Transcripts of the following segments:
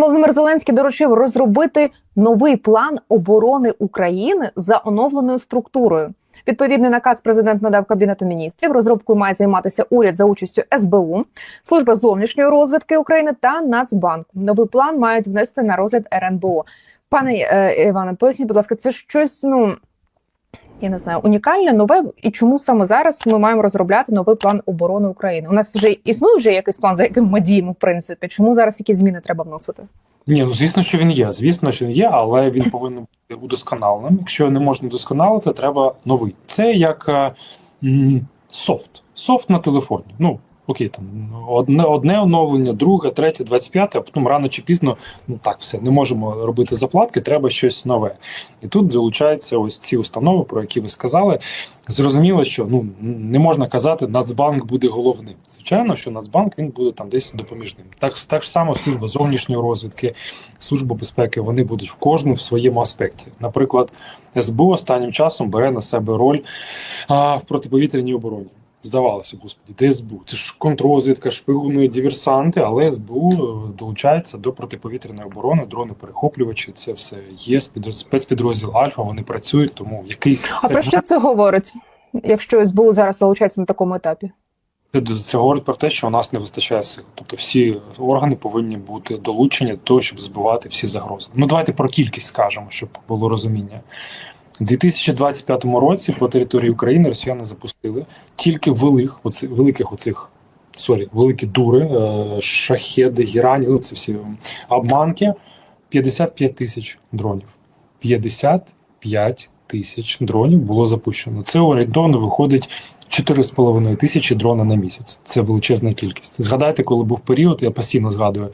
Володимир Зеленський доручив розробити новий план оборони України за оновленою структурою. Відповідний наказ президент надав кабінету міністрів. Розробкою має займатися уряд за участю СБУ, служба зовнішньої розвідки України та Нацбанку. Новий план мають внести на розгляд РНБО. Пане е, Іване, поясніть, будь ласка, це щось ну я не знаю, унікальне, нове, і чому саме зараз ми маємо розробляти новий план оборони України? У нас вже існує вже якийсь план, за яким ми діємо, в принципі. Чому зараз якісь зміни треба вносити? Ні, ну звісно, що він є. Звісно, що він є, але він повинен бути удосконаленим. Якщо не можна удосконалити, треба новий. Це як е, м, софт. Софт на телефоні. Ну, окей, там одне, одне оновлення, друге, третє, 25, а потім рано чи пізно, ну так, все, не можемо робити заплатки, треба щось нове. І тут долучаються ось ці установи, про які ви сказали. Зрозуміло, що ну не можна казати, Нацбанк буде головним. Звичайно, що Нацбанк він буде там десь допоміжним. Так, так ж само служба зовнішньої розвідки, служба безпеки, вони будуть в кожному в своєму аспекті. Наприклад, СБУ останнім часом бере на себе роль а, в протиповітряній обороні. Здавалося, господі, де СБУ? Це ж контррозвідка, шпигуни, диверсанти, але СБУ е, долучається до протиповітряної оборони, дрони перехоплювачі. Це все є спецпідрозділ- спецпідрозділ Альфа. Вони працюють, тому якийсь А про що це говорить? Якщо СБУ зараз залучається на такому етапі? Це, це говорить про те, що у нас не вистачає сил. Тобто всі органи повинні бути долучені до того, щоб збивати всі загрози. Ну давайте про кількість скажемо, щоб було розуміння. У 2025 році по території України росіяни запустили тільки великих, оці, великих оцих сорі, великі дури, е, шахеди, гірані, ну це всі обманки. 55 тисяч дронів. 55 тисяч дронів було запущено. Це орієнтовно виходить 4,5 тисячі дрона на місяць. Це величезна кількість. Згадайте, коли був період, я постійно згадую,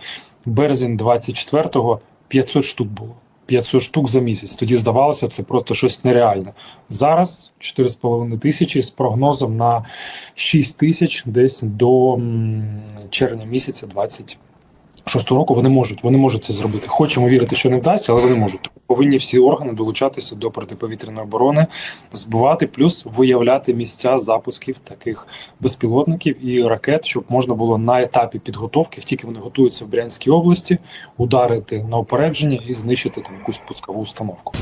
березень 24-го 500 штук було. 500 штук за місяць. Тоді здавалося, це просто щось нереальне. Зараз 4,5 тисячі з прогнозом на 6 тисяч десь до червня місяця 26 року. Вони можуть, вони можуть це зробити. Хочемо вірити, що не вдасться, але вони можуть. Повинні всі органи долучатися до протиповітряної оборони, збивати, плюс виявляти місця запусків таких безпілотників і ракет, щоб можна було на етапі підготовки, як тільки вони готуються в Брянській області, ударити на опередження і знищити там якусь пускову установку.